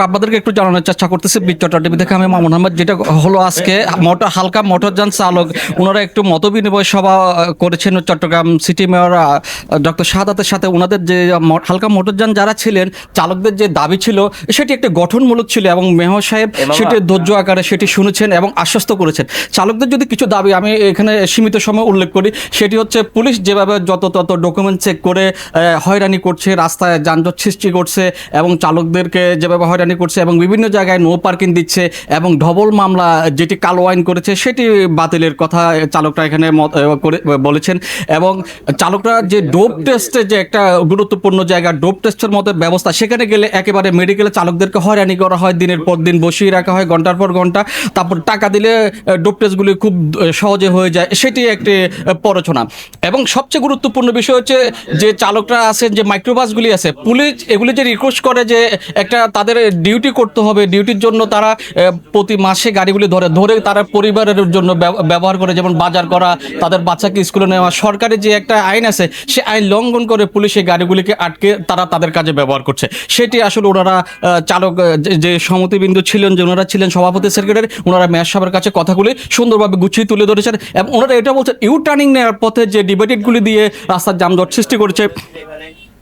আপনাদেরকে একটু জানানোর চেষ্টা করতেছি বিচটা টিভি থেকে। আমি মামুন আহমদ যেটা হলো আজকে মোটর হালকা মোটরযান চালক ওনারা একটু মতবিনিময় সভা করেছেন চট্টগ্রাম সিটি মেয়র ডক্টর শাহাদাতের সাথে। ওনাদের যে হালকা মোটরযান যারা ছিলেন চালকদের যে দাবি ছিল সেটি একটি গঠনমূলক ছিল এবং মেয়র সাহেব সেটি ধৈর্য আকারে সেটি শুনেছেন এবং আশ্বস্ত করেছেন। চালকদের যদি কিছু দাবি আমি এখানে সীমিত সময় উল্লেখ করি সেটি হচ্ছে পুলিশ যেভাবে যত তত ডকুমেন্ট চেক করে হয়রানি করছে রাস্তায় যানজট সৃষ্টি করছে এবং চালকদেরকে যেভাবে হয়রানি করছে এবং বিভিন্ন জায়গায় নো পার্কিং দিচ্ছে এবং ডবল মামলা, যেটি কালো আইন করেছে, সেটি বাতিলের কথা চালকরা এখানে বলেছেন। এবং চালকরা যে ডোপ টেস্টে যে একটা গুরুত্বপূর্ণ জায়গা ডোপ টেস্টের মতো ব্যবস্থা, সেখানে গেলে একেবারে মেডিকেলে চালকদেরকে হয়রানি করা হয়, দিনের পর দিন বসিয়ে রাখা হয়, ঘণ্টার পর ঘণ্টা। তারপর টাকা দিলে ডোপ টেস্টগুলি খুব সহজে হয়ে যায়, সেটি একটি প্ররোচনা। এবং সবচেয়ে গুরুত্বপূর্ণ বিষয় হচ্ছে যে চালকরা আছেন যে মাইক্রোবাসগুলি আছে, পুলিশ এগুলি যে রিকোয়েস্ট করে যে একটা তাদের ডিউটি করতে হবে। ডিউটির জন্য তারা প্রতি মাসে গাড়িগুলি ধরে ধরে তারা পরিবারের জন্য ব্যব- ব্যবহার করে যেমন বাজার করা, তাদের বাচ্চাকে স্কুলে নেওয়া সরকারের যে একটা আইন আছে, সে আইন লঙ্ঘন করে পুলিশ এই গাড়িগুলিকে আটকে তারা তাদের কাজে ব্যবহার করছে। সেটি আসলে ওনারা চালক যে- যে সমিতিবিন্দু ছিলেন, যে ওনারা ছিলেন সভাপতি সেক্রেটারি, ওনারা মেয়র সাহেবের কাছে কথাগুলি সুন্দরভাবে গুছিয়ে তুলে ধরেছেন এবং ওনারা এটা বলছেন ইউ টার্নিং নেওয়ার পথে যে ডিবেটেডগুলি দিয়ে রাস্তার যানজট সৃষ্টি করেছে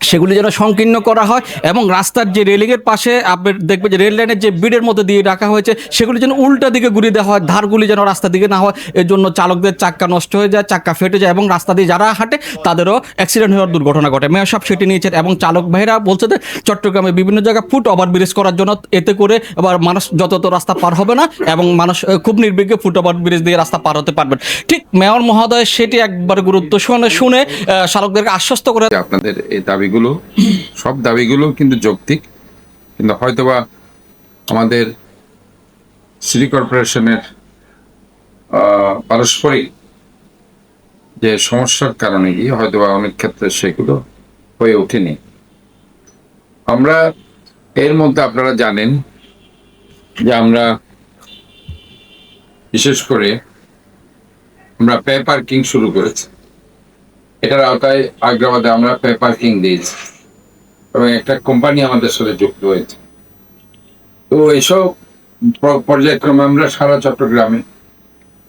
সেগুলি যেন সংকীর্ণ করা হয় এবং রাস্তার যে রেলিংয়ের পাশে আপনি দেখবেন যে রেল লাইনের যে বিডের মধ্যে দিয়ে রাখা হয়েছে, সেগুলি যেন উল্টা দিকে ঘুরিয়ে দেওয়া হয়, ধারগুলি যেন রাস্তার দিকে না হয়। এর জন্য চালকদের চাক্কা নষ্ট হয়ে যায়, চাক্কা ফেটে যায় এবং রাস্তা দিয়ে যারা হাঁটে, তাদেরও অ্যাক্সিডেন্ট হওয়ার দুর্ঘটনা ঘটে। মেয়র সাহেব সেটি নিয়েছেন এবং চালক ভাইরা বলছে যে, চট্টগ্রামে বিভিন্ন জায়গায় ফুট ওভার ব্রিজ করার জন্য এতে করে আবার মানুষ যত রাস্তা পার হবে না এবং মানুষ খুব নির্বিঘ্নে ফুট ওভার ব্রিজ দিয়ে রাস্তা পার হতে পারবেন। ঠিক মেয়র মহোদয়, সেটি একবার গুরুত্ব শুনে শুনে চালকদেরকে আশ্বস্ত করে আপনাদের এই দাবিগুলো, সব দাবিগুলো কিন্তু যৌক্তিক। কিন্তু হয়তোবা আমাদের সিটি কর্পোরেশনের পারস্পরিক যে সমস্যার কারণে গিয়ে হয়তোবা অনেক ক্ষেত্রে সেগুলো হয়ে ওঠেনি। আমরা এর মধ্যে আপনারা জানেন যে আমরা বিশেষ করে আমরা পে পার্কিং শুরু করেছি। এটার আওতায় আগ্রাবাদে আমরা পে পার্কিং দিয়েছি। এবং একটা কোম্পানি আমাদের সাথে যুক্ত হয়েছে। তো এইসব পর্যায়ক্রমে আমরা সারা চট্টগ্রামে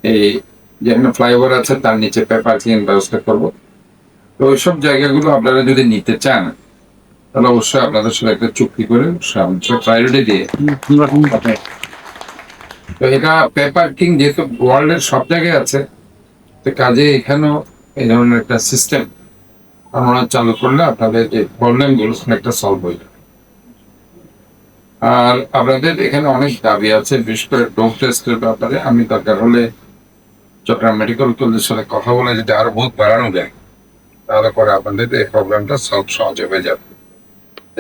এই যেখানে ফ্লাইওভার আছে, তার নিচে পে পার্কিং এর ব্যবস্থা করব। তো ওইসব জায়গাগুলো আপনারা যদি নিতে চান, তাহলে অবশ্যই আপনাদের সাথে একটা চুক্তি করে প্রায়োরিটি দিয়ে তো এটা পে পার্কিং যেহেতু ওয়ার্ল্ডের সব জায়গায় আছে, তো কাজে এখানেও এই ধরনের একটা সিস্টেম আমরা চালু করলে আপনাদের যে প্রবলেমগুলো একটা সলভ হয়ে যাবে। আর আপনাদের এখানে অনেক দাবি আছে, বিশেষ করে ডোপ টেস্টের ব্যাপারে। আমি দরকার হলে চট্টগ্রাম মেডিকেল কলেজের সাথে কথা বলে যদি আরও বহুত বাড়ানো যায়, তাহলে পরে আপনাদের এই প্রবলেমটা সলভ সহজে হয়ে যাবে।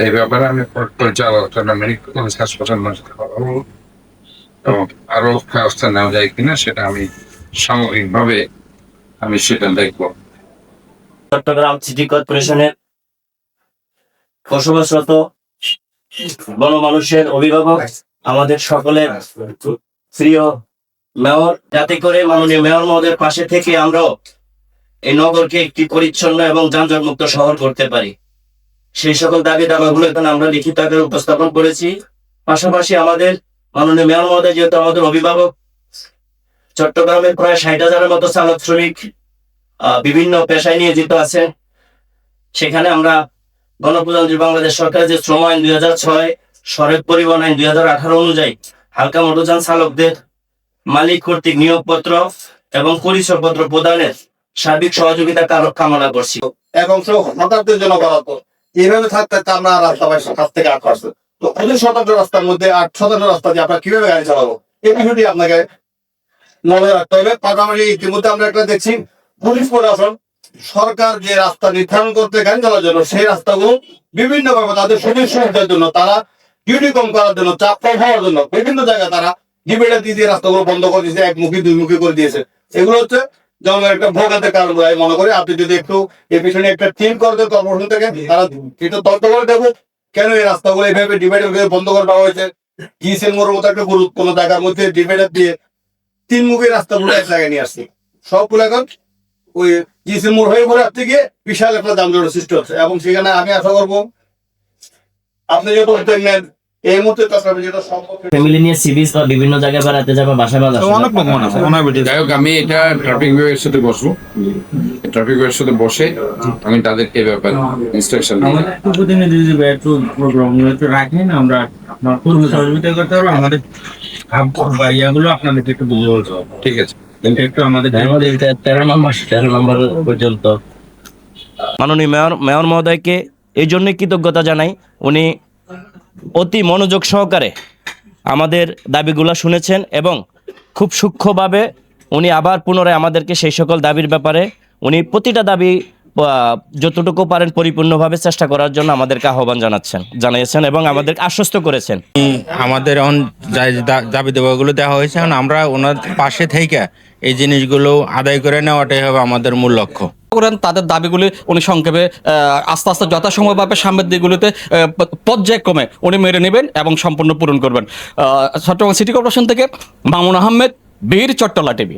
এই ব্যাপারে আমি চট্টগ্রাম মেডিকেল কলেজ হাসপাতাল এবং আরও ব্যবস্থা নেওয়া যায় কিনা সেটা আমি সামগ্রিকভাবে আমি সেটা দেখব। চট্টগ্রাম সিটি কর্পোরেশনের বসবাসরত গণমানুষের অভিভাবক, আমাদের সকলের প্রিয় মেয়র। যাতে করে মাননীয় মেয়র মহোদয়ের পাশে থেকে আমরা এই নগরকে একটি পরিচ্ছন্ন এবং যানজট মুক্ত শহর করতে পারি। সেই সকল দাবি দাবাগুলো এখানে আমরা লিখিত আকারে উপস্থাপন করেছি। পাশাপাশি আমাদের মাননীয় মেয়র মহোদয় যেহেতু আমাদের অভিভাবক চট্টগ্রামের প্রায় ষাট হাজারের মতো চালক শ্রমিক বিভিন্ন পেশায় নিয়োজিত আছে। সেখানে আমরা গণপ্রজাতন্ত্রী বাংলাদেশ সরকার যে শ্রম আইন দুই হাজার ছয়, সড়ক পরিবহন আইন দুই হাজার আঠারো অনুযায়ী হালকা মোটরযান চালকদের মালিক কর্তৃক নিয়োগপত্র এবং পরিচয়পত্র প্রদানের সার্বিক সহযোগিতা কামনা করছি। এবং হঠাৎের জন্য বরাদ্দ। এইভাবে থাকতে থাকতে আমরা রাস্তা বাই কাছ থেকে আট পারছি তো পঁচিশ শতাংশ রাস্তার মধ্যে আট শতাংশ রাস্তা দিয়ে আমরা কীভাবে গাড়ি চালাবো? এই বিষয়টি আপনাকে মনে রাখতে হবে পাশাপাশি ইতিমধ্যে আমরা একটা দেখছি। পুলিশ প্রশাসন, সরকার যে রাস্তা নির্ধারণ করতে গাড়ি চালার জন্য সেই রাস্তাগুলো বিভিন্ন ভাবে তাদের সুযোগ সুবিধার জন্য, তারা ডিউটি কম করার জন্য, চাপ কম হওয়ার জন্য বিভিন্ন জায়গায় তারা ডিবেটে দিয়ে রাস্তাগুলো বন্ধ করে দিয়েছে, একমুখী, দুইমুখী করে দিয়েছে। এগুলো হচ্ছে যেমন একটা ভোগাতের কারণ আমি মনে করি। আপনি যদি একটু এই পিছনে একটা টিম করে দেন কর্পোরেশন থেকে, তারা এটা তদন্ত করে দেবো কেন এই রাস্তাগুলো এইভাবে ডিভাইড বন্ধ করে দেওয়া হয়েছে। মোড়ের মতো একটা গুরু কোনো জায়গার মধ্যে ডিভাইডার দিয়ে তিন মুখী রাস্তাগুলো এক জায়গায় নিয়ে আসছে। সবগুলো এখন ওই জিসেন মোড় হয়ে পরে আপনি গিয়ে বিশাল একটা যানজটের সৃষ্টি হচ্ছে। এবং সেখানে আমি আশা করব আপনি যেহেতু উদ্যোগ নেন এই মুহূর্তে যেটা সম্ভব ফ্যামিলি নিয়ে সিবিস বা বিভিন্ন জায়গায় বেড়াতে যাবে বাসায় বাজার অনেক আছে অনেক যাই হোক আমি এটা ট্রাফিক বিভাগের সাথে বসবো। ট্রাফিক বিভাগের সাথে বসে আমি তাদেরকে ব্যাপারে ইনস্ট্রাকশন দিই আমাদের একটু প্রতিনিধি দিবে একটু প্রোগ্রাম রাখেন আমরা করতে পারব আমাদের ইয়াগুলো আপনাদেরকে একটু বুঝে বলতে হবে। ঠিক আছে। কিন্তু একটু আমাদের আমাদের এটা তেরো নম্বর তেরো নম্বর পর্যন্ত। মাননীয় মেয়র মেয়র মহোদয়কে এই জন্যই কৃতজ্ঞতা জানাই। উনি অতি মনোযোগ সহকারে আমাদের দাবিগুলো শুনেছেন এবং খুব সূক্ষ্মভাবে উনি আবার পুনরায় আমাদেরকে সেই সকল দাবির ব্যাপারে উনি প্রতিটা দাবি যতটুকু পারেন পরিপূর্ণভাবে চেষ্টা করার জন্য আমাদেরকে আহ্বান জানাচ্ছেন জানিয়েছেন এবং আমাদের আশ্বস্ত করেছেন। আমাদের দাবি দেওয়াগুলো দেওয়া হয়েছে এখন আমরা ওনার পাশে থেকে এই জিনিসগুলো আদায় করে নেওয়াটাই হবে আমাদের মূল লক্ষ্য। করেন তাদের দাবিগুলি উনি সংক্ষেপে আহ, আস্তে আস্তে যথাসম্ভবভাবে সামনের দিকগুলিতে পর্যায়ক্রমে উনি মেরে নেবেন এবং সম্পূর্ণ পূরণ করবেন। আহ, চট্টগ্রাম সিটি কর্পোরেশন থেকে মামুন আহমেদ বীর চট্টলা টিভি।